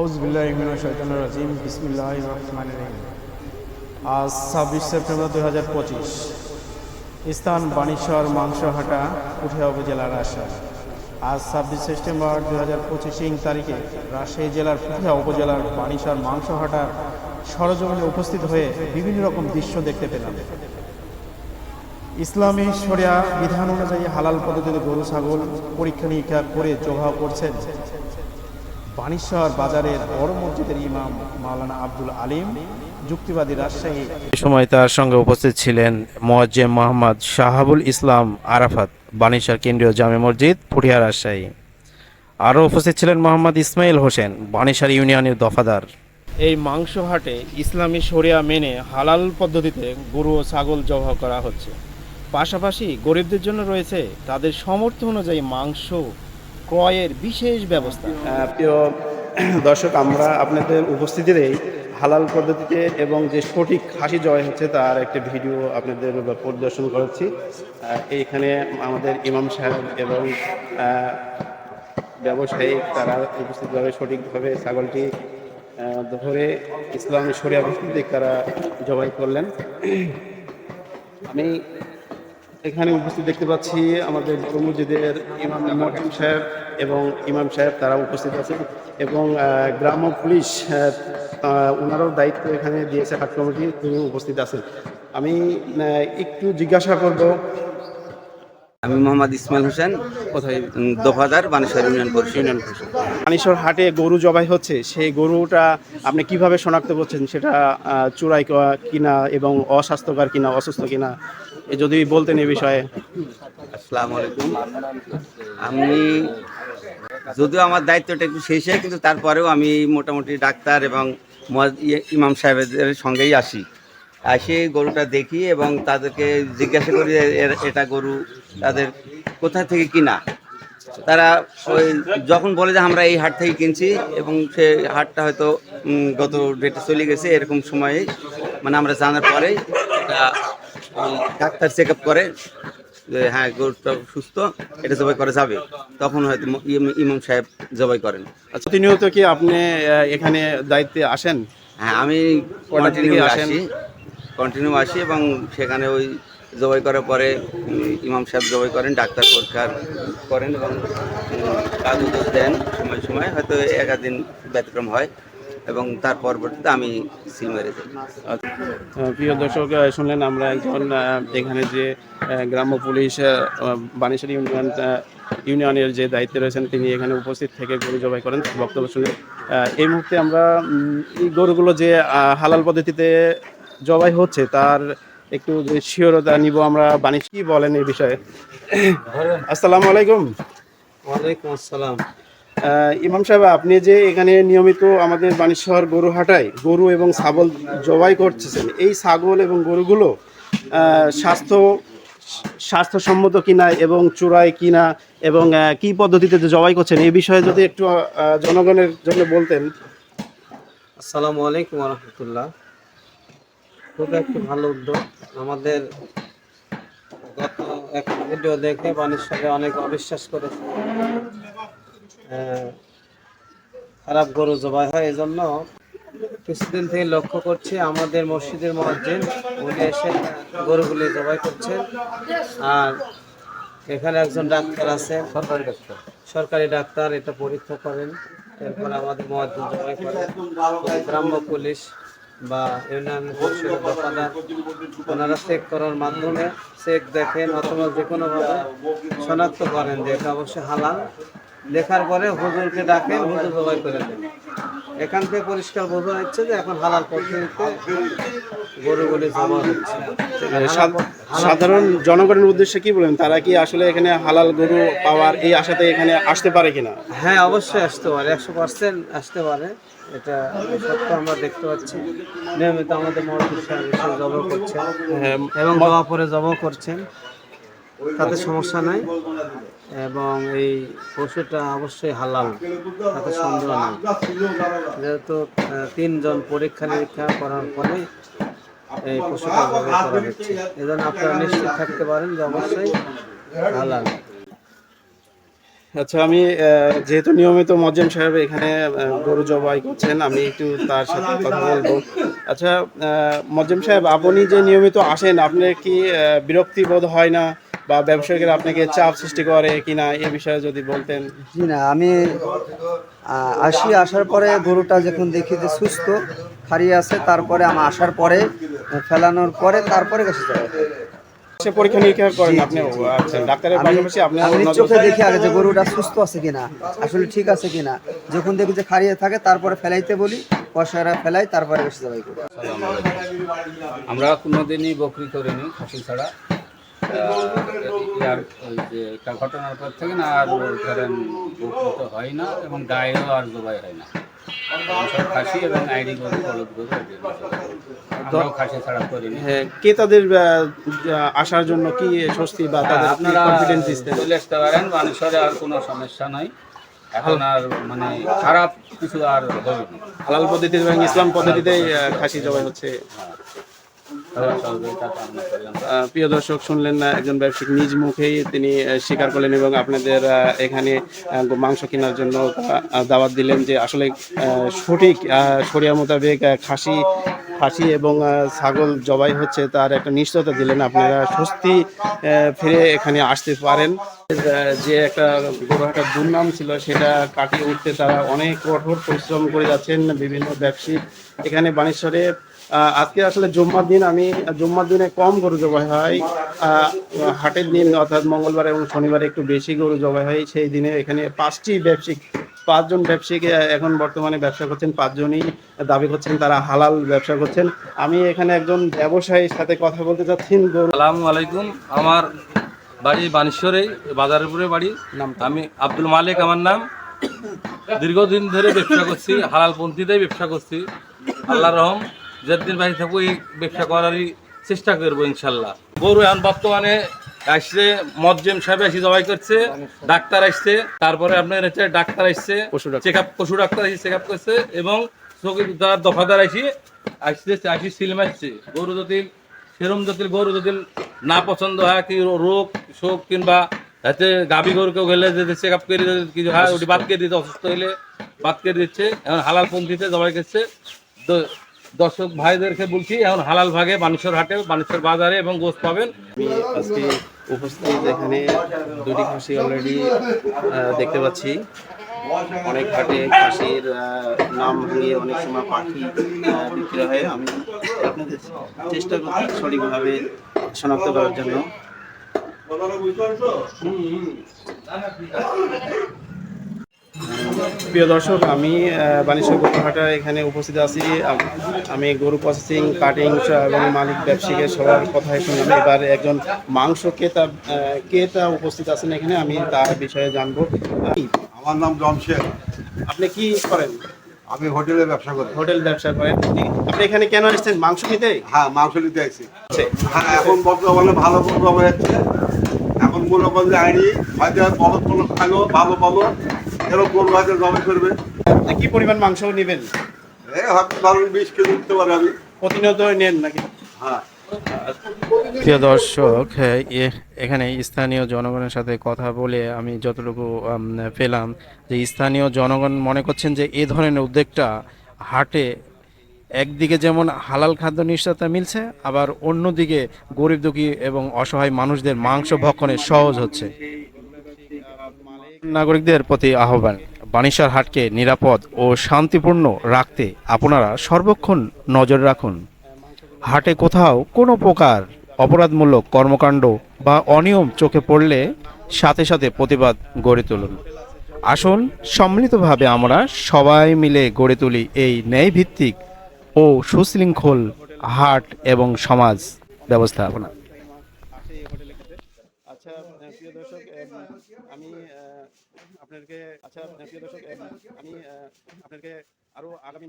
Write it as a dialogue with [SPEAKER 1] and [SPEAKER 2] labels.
[SPEAKER 1] আউজবিল্লাহিমিনাশাইতানির বিসমিল্লাহির রহমানির রহিম। আজ ছাব্বিশ সেপ্টেম্বর দুই হাজার পঁচিশ। স্থান বাণিশ্বর মাংসহাটা পুঠিয়া উপজেলার রাজশাহী। আজ ছাব্বিশ সেপ্টেম্বর দুই হাজার পঁচিশ ইং তারিখে রাজশাহী জেলার পুঠিয়া উপজেলার বাণিশ্বর মাংসহাটার সরজমিনে উপস্থিত হয়ে বিভিন্ন রকম দৃশ্য দেখতে পেলাম। ইসলামী শরিয়া বিধান অনুযায়ী হালাল পদ্ধতিতে গরু, ছাগল পরীক্ষা নিরীক্ষা করে জবাহ করছেন বাণিশ্বর বাজারের বড় মসজিদের ইমাম মাওলানা আব্দুল আলিম যুক্তিবাদী রাজশাহী।
[SPEAKER 2] এ সময় তার সঙ্গে উপস্থিত ছিলেন মোয়াজ্জেম মোহাম্মদ শাহাবুল ইসলাম আরাফাত বানিশার কেন্দ্রীয় জামে মসজিদ পুঠিয়া রাজশাহী। আরও উপস্থিত ছিলেন মোহাম্মদ ইসমাইল হোসেন বানিশার ইউনিয়নের দফাদার। এই মাংস হাটে ইসলামী শরিয়া মেনে হালাল পদ্ধতিতে গরু ও ছাগল জবাহ করা হচ্ছে। পাশাপাশি গরিবদের জন্য রয়েছে তাদের সামর্থ্য অনুযায়ী মাংস ক্রয়ের বিশেষ ব্যবস্থা।
[SPEAKER 1] প্রিয় দর্শক, আমরা আপনাদের উপস্থিতিতেই হালাল পদ্ধতিতে এবং যে সঠিক হাসি জয় হচ্ছে তার একটা ভিডিও আপনাদের পরিদর্শন করেছি। এইখানে আমাদের ইমাম সাহেব এবং ব্যবসায়ী, তারা উপস্থিতভাবে সঠিকভাবে ছাগলটি ধরে ইসলামী শরিয়া ভিত্তিক তারা জবাই করলেন। আমি এখানে উপস্থিত দেখতে পাচ্ছি আমাদের মসজিদের ইমাম মহসিন সাহেব এবং ইমাম সাহেব তারা উপস্থিত আছেন এবং গ্রাম্য পুলিশ ওনারও দায়িত্ব এখানে দিয়েছে হাট কমিটি তিনি উপস্থিত আছেন। আমি একটু জিজ্ঞাসা করব।
[SPEAKER 3] আমি মোহাম্মদ ইসমাইল হোসেন কোথায় দফাদার বানেশ্বর ইউনিয়ন পরিষদ। ইউনিয়ন পরিষদ
[SPEAKER 1] পানিশ্বর হাটে গরু জবাই হচ্ছে সেই গরুটা আপনি কীভাবে শনাক্ত করছেন সেটা চূড়াই কিনা এবং অস্বাস্থ্যকর কিনা অসুস্থ কিনা যদি বলতেন এ বিষয়ে।
[SPEAKER 3] আসসালামু আলাইকুম। আমি যদিও আমার দায়িত্বটা একটু শেষে কিন্তু তারপরেও আমি মোটামুটি ডাক্তার এবং ইয়ে- ইমাম সাহেবদের সঙ্গেই আসি। আসে, গরুটা দেখি এবং তাদেরকে জিজ্ঞাসা করি এটা গরু তাদের কোথা থেকে কিনা। তারা ওই যখন বলে যে আমরা এই হাট থেকে কিনছি এবং সে হাটটা হয়তো গত ডেটে চলে গেছে, এরকম সময়ে মানে আমরা জানার পরে ডাক্তার চেক আপ করে যে হ্যাঁ গরুটা সুস্থ এটা জবাই করা যাবে। তখন হয়তো ইমাম সাহেব জবাই করেন।
[SPEAKER 1] আচ্ছা প্রতিনিয়ত কি আপনি এখানে দায়িত্বে আসেন?
[SPEAKER 3] হ্যাঁ আমি কন্টিনিউ
[SPEAKER 1] আসেন?
[SPEAKER 3] আসি কন্টিনিউ আসি এবং সেখানে ওই জবাই করার পরে ইমাম সাহেব জবাই করেন ডাক্তার পরীক্ষা করেন এবং কাজ দেন সময় সময়। হয়তো একাদিন ব্যতিক্রম হয়। এবং তার পরবর্তীতে আমি সিল মেরে যাই।
[SPEAKER 1] প্রিয় দর্শক শুনলেন আমরা একজন এখানে যে গ্রাম্য পুলিশ বানেশ্বর ইউনিয়ন ইউনিয়নের যে দায়িত্বে রয়েছেন তিনি এখানে উপস্থিত থেকে গরু জবাই করেন। বক্তব্য শুনলেন এই মুহূর্তে আমরা এই গরুগুলো যে হালাল পদ্ধতিতে জবাই হচ্ছে তার একটু যে শিওরতা নিব আমরা। বাণিজ্য কি বলেন এই বিষয়ে? আসসালামু আলাইকুম।
[SPEAKER 4] ওয়ালাইকুম আসসালাম।
[SPEAKER 1] ইমাম সাহেব, আপনি যে এখানে নিয়মিত আমাদের বানেশ্বর গরু হাটায়, গরু এবং ছাগল জবাই করতেছেন এই ছাগল এবং গরুগুলো স্বাস্থ্য, স্বাস্থ্যসম্মত কিনা এবং চূড়ায় কিনা এবং কি পদ্ধতিতে জবাই করছেন এই বিষয়ে যদি একটু জনগণের জন্য বলতেন।
[SPEAKER 4] আসসালামু আলাইকুম রহমতুল্লাহ খুব একটি ভালো উদ্যোগ। আমাদের গত এক ভিডিও দেখে বানেশ্বরে অনেক অবিশ্বাস করেছে। খারাপ গরু জবাই হয় এই জন্য কিছুদিন থেকে লক্ষ্য করছি আমাদের মসজিদের মসজিদ উনি এসে গরুগুলি জবাই করছেন। আর এখানে একজন ডাক্তার আছে। সরকারি ডাক্তার। সরকারি ডাক্তার এটা পরীক্ষা করেন। এরপর আমাদের মহাজন জবাই করেন গ্রাম্য পুলিশ বা ইউনিয়ন দফাদার ওনারা চেক করার মাধ্যমে চেক দেখেন অথবা যে কোনোভাবে শনাক্ত করেন যে এটা অবশ্যই হালাল। দেখার পরে হুজুরকে ডাকে হুজুর জবাই করে দেন এখান থেকে পরিষ্কার বোঝা যাচ্ছে যে এখন হালাল পদ্ধতিতে গরুগুলি জমা হচ্ছে।
[SPEAKER 1] সাধারণ জনগণের উদ্দেশ্যে কি বলেন? তারা কি আসলে এখানে হালাল গরু পাওয়ার এই আশাতে এখানে আসতে পারে কিনা?
[SPEAKER 4] হ্যাঁ অবশ্যই আসতে পারে একশো পার্সেন্ট আসতে পারে। এটা সত্য আমরা দেখতে পাচ্ছি। নিয়মিত আমাদের মহাপুর সাহেব জব করছেন
[SPEAKER 1] হ্যাঁ,
[SPEAKER 4] এবং জবা পরে জব করছেন। তাতে সমস্যা নাই। এবং এই পশুটা অবশ্যই হালাল, তাতে সন্দেহ নাই। যেহেতু তিনজন পরীক্ষা নিরীক্ষা করার পরে এই পশুটা জবাই করা হচ্ছে। এজন্য আপনারা নিশ্চিত থাকতে পারেন যে অবশ্যই হালাল।
[SPEAKER 1] আচ্ছা আমি যেহেতু নিয়মিত মজ্জেম সাহেব এখানে গরু জবাই করছেন, আমি একটু তার সাথে কথা বলব। আচ্ছা মজ্জেম সাহেব, আপনি যে নিয়মিত আসেন, আপনার কি বিরক্তি বোধ হয় না? বা ব্যবসায়ীরা আপনাকে চাপ সৃষ্টি করে কিনা এ বিষয়ে যদি বলতেন।
[SPEAKER 5] জি না আমি আসি আসার পরে গরুটা যখন দেখি যে সুস্থ খারিয়ে আছে তারপরে আমি আসার পরে ফেলানোর পরে তারপরে গেছে যাবে
[SPEAKER 1] সে পরীক্ষা নিরীক্ষা করেন আপনি? আচ্ছা ডাক্তারের পাশাপাশি আপনি
[SPEAKER 5] আমি চোখে দেখি আগে যে গরুটা সুস্থ আছে কিনা আসলে ঠিক আছে কিনা। যখন দেখি যে খারিয়ে থাকে তারপরে ফেলাইতে বলি পয়সারা ফেলাই তারপরে বেশি যাবাই করি।
[SPEAKER 6] আমরা কোনোদিনই বকরি করিনি খাসি ছাড়া। আর ওই যে একটা ঘটনার পর থেকে না আর ধরেন বকরি তো হয় না এবং গায়েও আর জবাই হয় না। খাসি এবং আইডি গরু বলদ গরু আমরাও খাসি ছাড়া করিনি।
[SPEAKER 1] হ্যাঁ কে তাদের আসার জন্য কি স্বস্তি বা তাদের
[SPEAKER 6] হ্যাঁ, আপনারা
[SPEAKER 1] কনফিডেন্স দিচ্ছেন
[SPEAKER 6] চলে আসতে পারেন মানুষের আর কোনো সমস্যা নাই। এখন আর মানে খারাপ কিছু আর হবে না।
[SPEAKER 1] হালাল পদ্ধতিতে এবং ইসলাম পদ্ধতিতেই খাসি জবাই হচ্ছে। প্রিয় দর্শক, শুনলেন না একজন ব্যবসায়িক নিজ মুখেই তিনি স্বীকার করলেন এবং আপনাদের এখানে মাংস কেনার জন্য দাওয়াত দিলেন যে আসলে সঠিক শরিয়া মোতাবেক খাসি খাসি এবং ছাগল জবাই হচ্ছে তার একটা নিশ্চয়তা দিলেন। আপনারা স্বস্তি ফিরে এখানে আসতে পারেন। যে একটা বড় একটা দুর্নাম ছিল, সেটা কাটিয়ে উঠতে তারা অনেক কঠোর পরিশ্রম করে যাচ্ছেন বিভিন্ন ব্যবসায়ী। এখানে বানেশ্বরে আজকে আসলে জুম্মার দিন আমি জুম্মার দিনে কম গরু জবাই হয়। হাটের দিন অর্থাৎ মঙ্গলবার এবং শনিবারে একটু বেশি গরু জবাই হয়। সেই দিনে এখানে পাঁচটি ব্যবসায়িক পাঁচজন ব্যবসায়িক এখন বর্তমানে ব্যবসা করছেন পাঁচজনই দাবি করছেন তারা হালাল ব্যবসা করছেন। আমি এখানে একজন ব্যবসায়ীর সাথে কথা বলতে চাচ্ছি।
[SPEAKER 7] আসসালামু আলাইকুম। আমার বাড়ি বানেশ্বরেই বাজারপুরে বাড়ি। আমি আব্দুল মালিক আমার নাম। দীর্ঘদিন ধরে ব্যবসা করছি হালাল পন্থীতেই ব্যবসা করছি। আল্লাহ রহম। যেদিন বাড়ি থাকব এই ব্যবসা করারই চেষ্টা করব ইনশাল্লাহ। গরু এখন বর্তমানে আসছে মজ্জেম সাহেব এসে জবাই করছে ডাক্তার আসছে তারপরে আপনার হচ্ছে ডাক্তার আসছে। চেক আপ পশু ডাক্তার এসে চেক আপ করছে এবং চৌকিদার দফাদার আসি আসছে আসি সিল মারছে। গরু যদি সেরম যদি গরু যদি না পছন্দ হয় কি রোগ শোক কিংবা হাতে গাভী গরু কেউ গেলে যদি চেক আপ করে কিছু হয় ওটি বাদ করে দিতে অসুস্থ হলে বাদ করে দিচ্ছে। এখন হালাল পন্থীতে জবাই করছে। দর্শক ভাইদেরকে বলছি, এখন হালাল ভাগে বানেশ্বর হাটে, বানেশ্বর বাজারে এবং গোস পাবেন।
[SPEAKER 1] আজকে উপস্থিত এখানে দুটি খাসি অলরেডি দেখতে পাচ্ছি। অনেক হাটে খাসির নাম ভাঙিয়ে অনেক সময় পাখি বিক্রি হয়। আমি আপনাদের চেষ্টা করছি সঠিকভাবে শনাক্ত করার জন্য। প্রিয় দর্শক আমি আহ, বানেশ্বর এখানে উপস্থিত আছি। আমি গরু প্রসেসিং কাটিং এবং মালিক ব্যবসায়ীকে সবার কথাই শুনলাম এবার একজন মাংস ক্রেতা ক্রেতা উপস্থিত আছেন এখানে আমি তার বিষয়ে জানব।
[SPEAKER 8] আমার নাম জমশেদ
[SPEAKER 1] আপনি কি করেন?
[SPEAKER 8] আমি হোটেলে ব্যবসা করি।
[SPEAKER 1] হোটেল ব্যবসা করেন। আপনি এখানে কেন এসেছেন? মাংস খেতে
[SPEAKER 8] হ্যাঁ মাংস নিতে আসছি হ্যাঁ এখন বর্তমানে ভালো গরু হবে হচ্ছে এখন মনে করেন যে আইনি হয়তো বলো ভালো পালো এরকম গরু হয়তো জমা করবে।
[SPEAKER 1] কি পরিমাণ মাংস নেবেন?
[SPEAKER 8] এই হয়তো ধরুন বিশ কেজি দিতে পারে আমি
[SPEAKER 1] প্রতিনিয়ত নেন নাকি?
[SPEAKER 8] হ্যাঁ।
[SPEAKER 2] প্রিয় দর্শক হ্যাঁ, এখানে স্থানীয় জনগণের সাথে কথা বলে আমি যতটুকু পেলাম যে স্থানীয় জনগণ মনে করছেন যে এ ধরনের উদ্যোগটা হাটে একদিকে যেমন হালাল খাদ্য নিশ্চয়তা মিলছে আবার অন্যদিকে গরিব দুঃখী এবং অসহায় মানুষদের মাংস ভক্ষণে সহজ হচ্ছে। নাগরিকদের প্রতি আহ্বান বানিসার হাটকে নিরাপদ ও শান্তিপূর্ণ রাখতে আপনারা সর্বক্ষণ নজর রাখুন। হাটে কোথাও কোনো প্রকার অপরাধমূলক কর্মকাণ্ড বা অনিয়ম চোখে পড়লে সাথে সাথে প্রতিবাদ গড়ে তুলুন। আসুন, সম্মিলিতভাবে আমরা সবাই মিলে গড়ে তুলি এই ন্যায়ভিত্তিক ও সুশৃঙ্খল হাট এবং সমাজ ব্যবস্থাপনা
[SPEAKER 1] আচ্ছা আহ, প্রিয় দর্শক আহ, আমি আপনাদেরকে আচ্ছা প্রিয় দর্শক আমি আপনাদেরকে আরও আগামী